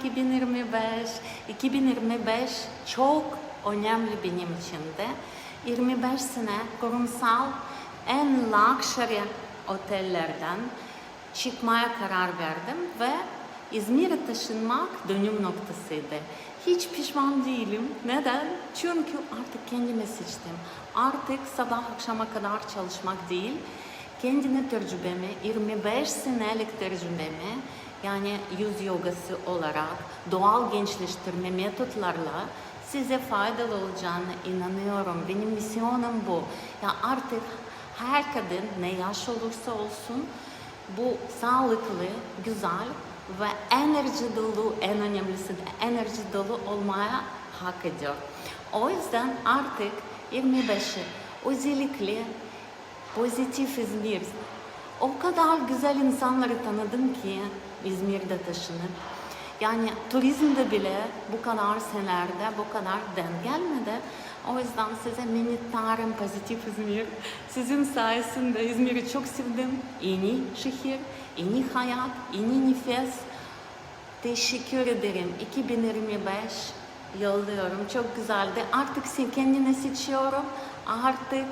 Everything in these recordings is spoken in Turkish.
2025. 2025 çok önemli benim için de. 25 sene kurumsal en luxury otellerden çıkmaya karar verdim ve İzmir'e taşınmak dönüm noktasıydı. Hiç pişman değilim. Neden? Çünkü artık kendime seçtim. Artık sabah akşama kadar çalışmak değil, kendine tecrübemi, 25 senelik tecrübemi yani yüz yogası olarak doğal gençleştirme metotlarla size faydalı olacağına inanıyorum. Benim misyonum bu. Ya artık her kadın ne yaş olursa olsun bu sağlıklı, güzel ve enerji dolu, en önemlisi de enerji dolu olmaya hak ediyor. O yüzden artık 25'i özellikle pozitif İzmir. O kadar güzel insanları tanıdım ki İzmir'de taşınıp. Yani turizmde bile bu kadar senelerde bu kadar den gelmedi. O yüzden size minnettarım pozitif İzmir. Sizin sayesinde İzmir'i çok sevdim. Yeni şehir, yeni hayat, yeni nefes. Teşekkür ederim. 2025 yolluyorum. Çok güzeldi. Artık sen kendine seçiyorum. Artık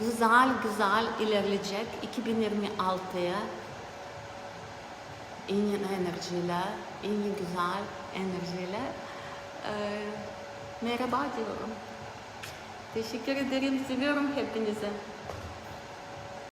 güzel güzel ilerleyecek 2026'ya yeni enerjiyle, yeni güzel enerjiyle e, merhaba diyorum. Teşekkür ederim. Seviyorum hepinizi.